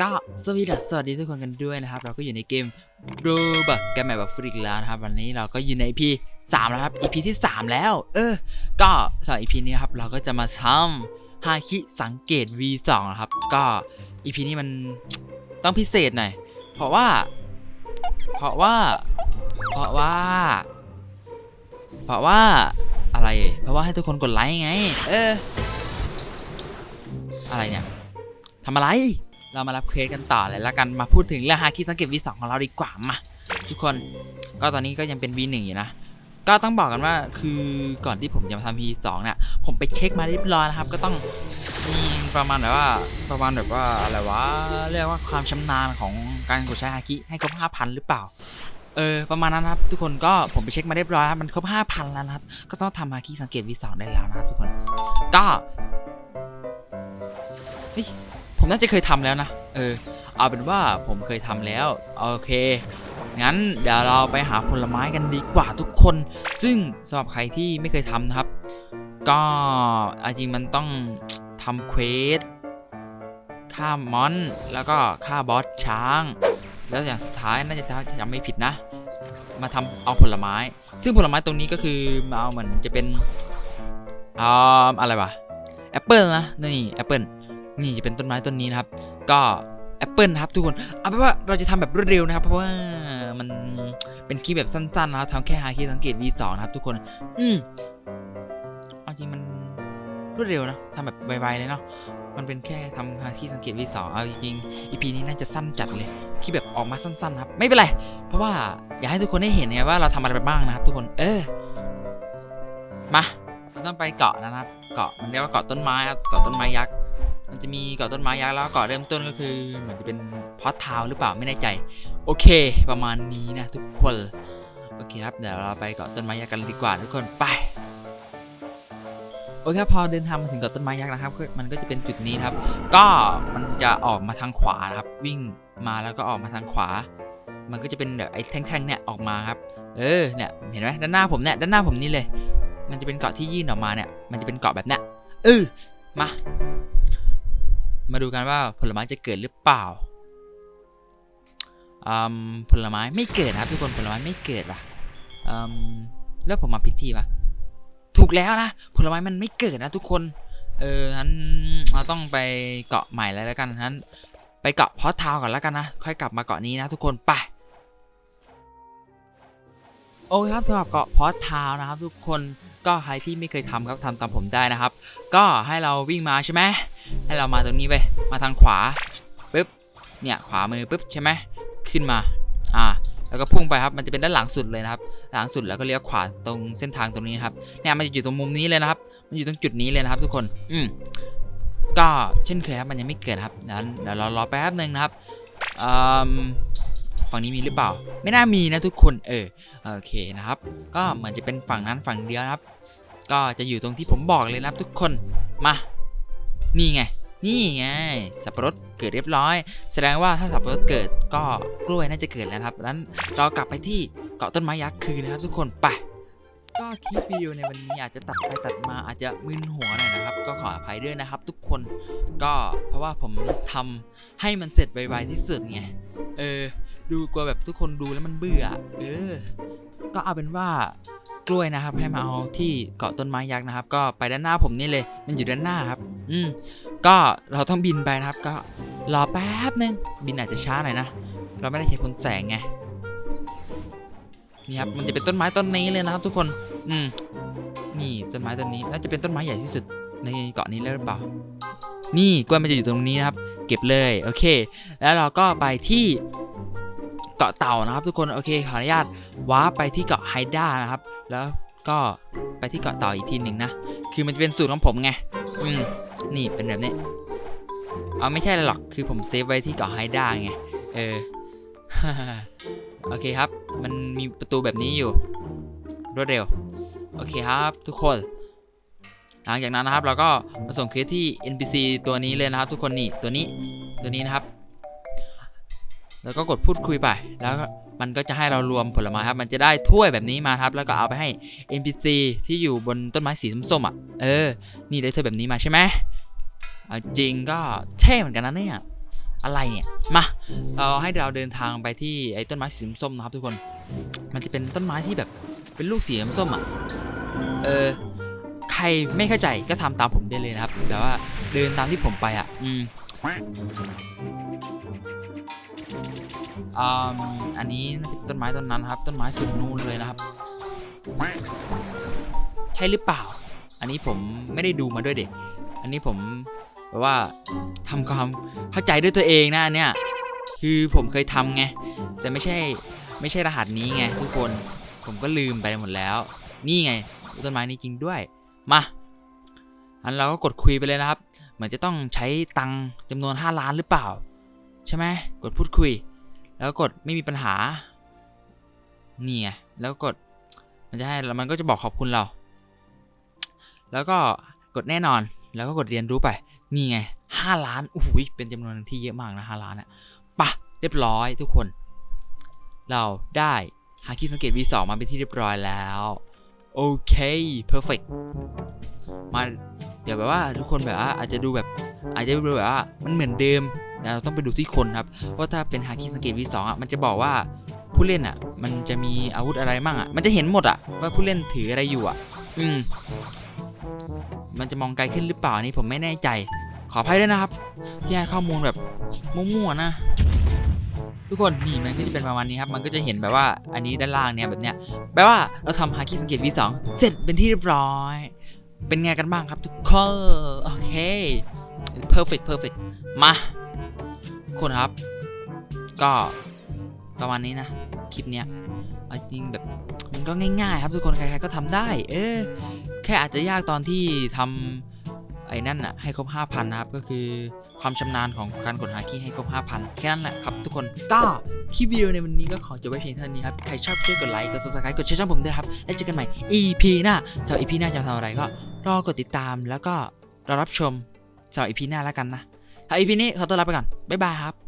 ก็สวัสดีสวัสดีทุกคนกันด้วยนะครับ เราก็อยู่ในเกมรูบักแกมแมปแบบฟรีกแล้วนะครับ วันนี้เราก็อยู่ใน EP สามแล้วครับ EP ที่ 3 แล้ว เออ ก็สำหรับ EP นี้ครับ เราก็จะมาทำฮาคิสังเกต V2 นะครับ ก็ EP นี้มันต้องพิเศษหน่อย เพราะว่า เพราะว่า เพราะว่า เพราะว่าอะไร เพราะว่าให้ทุกคนกดไลค์ไง เออ อะไรเนี่ยทำอะไร เรามารับเควสกันต่อเลยแล้วกันมาพูดถึงเรื่องฮาคิสังเกต V2 ของเราดีกว่ามาทุกคนก็ตอนนี้ก็ยังเป็น V1 อยู่นะก็ต้องบอกกันว่าคือก่อนที่ผมจะมาทำ V2 เนี่ยผมไปเช็คมาเรียบร้อยนะครับ ก็ต้องมีประมาณแบบว่าประมาณแบบว่าอะไรวะเรียกว่าความชำนาญของการกดใช้ฮาคิให้ครบ5,000 หรือเปล่าเออประมาณนั้นครับ ทุกคนก็ผมไปเช็คมาเรียบร้อยครับมันครบ5,000 แล้วนะครับ ก็ต้องทำฮาคิสังเกต V2 ได้แล้วนะครับทุกคนก็เฮ้ย ผมน่าจะเคยทำแล้วนะ เออ เอาเป็นว่าผมเคยทำแล้ว โอเค งั้นเดี๋ยวเราไปหาผลไม้กันดีกว่าทุกคน ซึ่งสำหรับใครที่ไม่เคยทำนะครับ ก็จริงมันต้องทำเควสฆ่ามอน แล้วก็ฆ่าบอสช้าง แล้วอย่างสุดท้ายน่าจะจำไม่ผิดนะ มาทำเอาผลไม้ ซึ่งผลไม้ตรงนี้ก็คือมาเอาเหมือนจะเป็นอ่าอะไรวะแอปเปิลนะนี่แอปเปิล นี่จะเป็นต้นไม้ต้นนี้นะครับ ก็แอปเปิลนะครับทุกคนเอาเป็นว่าเราจะทำแบบรวดเร็วนะครับ เพราะว่ามันเป็นคลิปแบบสั้นๆนะครับทำแค่หาคีย์สังเกต V2 นะครับ ทุกคน อืมเอาจริงมันรวดเร็วนะทำแบบไวๆเลยเนาะมันเป็นแค่ทำหาคีย์สังเกต V2 เอาจริงๆ EP นี้น่าจะสั้นจัดเลยคลิปแบบออกมาสั้นๆครับ ไม่เป็นไร เพราะว่าอยากให้ทุกคนได้เห็นไงว่าเราทำอะไรไปบ้างนะครับ ทุกคน เออมาเราต้องไปเกาะนะครับ เกาะมันเรียกว่าเกาะต้นไม้ครับ เกาะต้นไม้ยักษ์ มันจะมีเกาะต้นไม้ยักษ์แล้วเกาะเริ่มต้นก็คือเหมือนจะเป็นพอตทาวหรือเปล่าไม่แน่ใจ โอเค ประมาณนี้นะทุกคนโอเคครับเดี๋ยวเราไปเกาะต้นไม้ยักษ์กันดีกว่าทุกคนไปโอเคครับพอเดินทางมาถึงเกาะต้นไม้ยักษ์นะครับมันก็จะเป็นจุดนี้ครับ ก็มันจะออกมาทางขวานะครับ วิ่งมาแล้วก็ออกมาทางขวา มันก็จะเป็นแบบไอ้แท่งๆเนี่ยออกมาครับ เออเนี่ยเห็นไหมด้านหน้าผมเนี่ยด้านหน้าผมนี่เลย มันจะเป็นเกาะที่ยื่นออกมาเนี่ย มันจะเป็นเกาะแบบเนี้ยเออมา มาดูกันว่าผลไม้จะเกิดหรือเปล่าอืมผลไม้ไม่เกิดนะครับทุกคนผลไม้ไม่เกิดว่ะอืมแล้วผมมาผิดที่ปะถูกแล้วนะผลไม้มันไม่เกิดนะทุกคน เอองั้นเราต้องไปเกาะใหม่แล้วแล้วกันงั้นไปเกาะพอทาวก่อนแล้วกันนะ ค่อยกลับมาเกาะนี้นะทุกคนไปโอเคครับสำหรับเกาะพอทาวนะครับทุกคน ก็ใครที่ไม่เคยทำก็ทำตามผมได้นะครับ ก็ให้เราวิ่งมาใช่ไหมให้เรามาตรงนี้ไปมาทางขวาปึ๊บเนี่ยขวามือปึ๊บใช่ไหมขึ้นมาอ่าแล้วก็พุ่งไปครับมันจะเป็นด้านหลังสุดเลยนะครับ หลังสุดแล้วก็เลี้ยวขวาตรงเส้นทางตรงนี้นครับเนี่ยมันจะอยู่ตรงมุมนี้เลยนะครับ มันอยู่ตรงจุดนี้เลยนะครับ ทุกคนอืมก็เช่นเคยครับมันยังไม่เกิดครับงั้นเดี๋ยวเรารอแป๊บหนึ่งนะครับอืมฝั่งนี้มีหรือเปล่า ไม่น่ามีนะทุกคนเออโอเคนะครับ ก็เหมือนจะเป็นฝั่งนั้นฝั่งเดียวนะครับ ก็จะอยู่ตรงที่ผมบอกเลยนะครับทุกคนมา นี่ไง นี่ไง สับปะรดเกิดเรียบร้อย แสดงว่าถ้าสับปะรดเกิดก็กล้วยน่าจะเกิดแล้วครับนั้นเรากลับไปที่เกาะต้นไม้ยักษ์คืนนะครับ ทุกคนไปก็คลิปวิดีโอในวันนี้อาจจะตัดไปตัดมาอาจจะมึนหัวหน่อยนะครับ ก็ขออภัยด้วยนะครับ ทุกคนก็เพราะว่าผมทำให้มันเสร็จไวๆที่สุดไงเออ ดูกลัวแบบทุกคนดูแล้วมันเบื่อ เออ ก็เอาเป็นว่า กล้วยนะครับ ให้มาเอาที่เกาะต้นไม้ยักษ์นะครับ ก็ไปด้านหน้าผมนี่เลย มันอยู่ด้านหน้าครับ อืมก็เราต้องบินไปนะครับ ก็รอแป๊บนึงบินอาจจะช้าหน่อยนะเราไม่ได้ใช้พลแสงไงนี่ครับมันจะเป็นต้นไม้ต้นนี้เลยนะครับ ทุกคน อืมนี่ต้นไม้ต้นนี้น่าจะเป็นต้นไม้ใหญ่ที่สุดในเกาะนี้เลยหรือเปล่า นี่กล้วยมันจะอยู่ตรงนี้นะครับ เก็บเลยโอเค แล้วเราก็ไปที่เกาะเต่านะครับ ทุกคนโอเคขออนุญาตว้าร์ปไปที่เกาะไฮด้านะครับ แล้วก็ไปที่เกาะเต่าอีกทีหนึ่งนะ คือมันจะเป็นสูตรของผมไง อืม นี่เป็นแบบนี้ เอาไม่ใช่หรอก คือผมเซฟไว้ที่เกาะไฮด้าไง เออ โอเคครับ มันมีประตูแบบนี้อยู่ รวดเร็ว โอเคครับทุกคน หลังจากนั้นนะครับเราก็มาส่งเคสที่ NPC ตัวนี้เลยนะครับ ทุกคนนี่ ตัวนี้ ตัวนี้นะครับ แล้วก็กดพูดคุยไป แล้วมันก็จะให้เรารวมผลไม้ครับ มันจะได้ถ้วยแบบนี้มาครับ แล้วก็เอาไปให้ NPC ที่อยู่บนต้นไม้สีส้มๆอะ เออ นี่ได้ถ้วยแบบนี้มาใช่ไหมเอาจริงก็เท่เหมือนกันนะเนี่ย อะไรเนี่ย มา เราให้เราเดินทางไปที่ไอ้ต้นไม้สีส้มนะครับทุกคน มันจะเป็นต้นไม้ที่แบบเป็นลูกสีส้มอะ เออ ใครไม่เข้าใจก็ทำตามผมได้เลยนะครับ แต่ว่าเดินตามที่ผมไปอะ อืม อ,อันนี้ต้นไม้ต้นนั้นครับ ต้นไม้สุดนู่นเลยนะครับ ใช่หรือเปล่า อันนี้ผมไม่ได้ดูมาด้วยเด็กอันนี้ผมแบบว่าทำความเข้าใจด้วยตัวเองนะอันเนี่ยคือผมเคยทำไงแต่ไม่ใช่ไม่ใช่รหัสนี้ไงทุกคนผมก็ลืมไปหมดแล้ว นี่ไงต้นไม้นี้จริงด้วยมาอันเราก็กดคุยไปเลยนะครับ เหมือนจะต้องใช้ตังจำนวน 5 ล้านหรือเปล่า ใช่ไหมกดพูดคุย แล้วกดไม่มีปัญหา เนี่ไงแล้วกดมันจะให้แล้วมันก็จะบอกขอบคุณเรา แล้วก็กดแน่นอนแล้วก็กดเรียนรู้ไป นี่ไงห้าล้านโอ้โหเป็นจำนวนที่เยอะมากนะห้าล้านอะปะเรียบร้อยทุกคน เราได้ฮาคิสังเกต V2 มาเป็นที่เรียบร้อยแล้วโอเค perfect มาเดี๋ยวแบบว่าทุกคนแบบว่าอาจจะดูแบบ อาจจะดูแบบว่ามันเหมือนเดิมเราต้องไปดูที่คนครับเพราถ้าเป็นฮาคิสังเกต V2 อะมันจะบอกว่าผู้เล่นอะ มันจะมีอาวุธอะไรมั่งอะ มันจะเห็นหมดอะ ว่าผู้เล่นถืออะไรอยู่อะ อืม มันจะมองไกลขึ้นหรือเปล่าอันนี่ผมไม่แน่ใจ ขออภัยด้วยนะครับ ที่ให้ข้อมูลแบบมั่วๆนะ ทุกคนนี่มันก็จะเป็นประมาณนี้ครับ มันก็จะเห็นแบบว่าอันนี้ด้านล่างเนี้ยแบบเนี้ยแปลว่าเราทำฮาคิสังเกต V2 เสร็จเป็นที่เรียบร้อย เป็นไงกันบ้างครับทุกคนโอเค perfect perfect มาทุกคนครับ ก็ประมาณนี้นะ คลิปเนี้ยจริงแบบ มันก็ง่ายๆ ครับทุกคนใครๆก็ทำได้ เออ แค่อาจจะยากตอนที่ทำไอ้นั่นน่ะให้ครบ 5,000 นะครับ ก็คือความชำนาญของการกดหาคีย์ให้ครบ 5,000 แค่นั้นแหละครับทุกคนก็คลิปวิดีโอในวันนี้ก็ขอจบไว้เพียงเท่านี้ครับ ใครชอบช่วยกดไลค์ กด subscribe กดแชร์ช่องผมด้วยครับ แล้วเจอกันใหม่ EP หน้าสำหรับ EP หน้าจะทำอะไรก็รอกดติดตามแล้วก็รอรับชม สำหรับ EP หน้าแล้วกันนะถ้า EP นี้ขอตัวลาไปก่อนบ๊ายบายครับ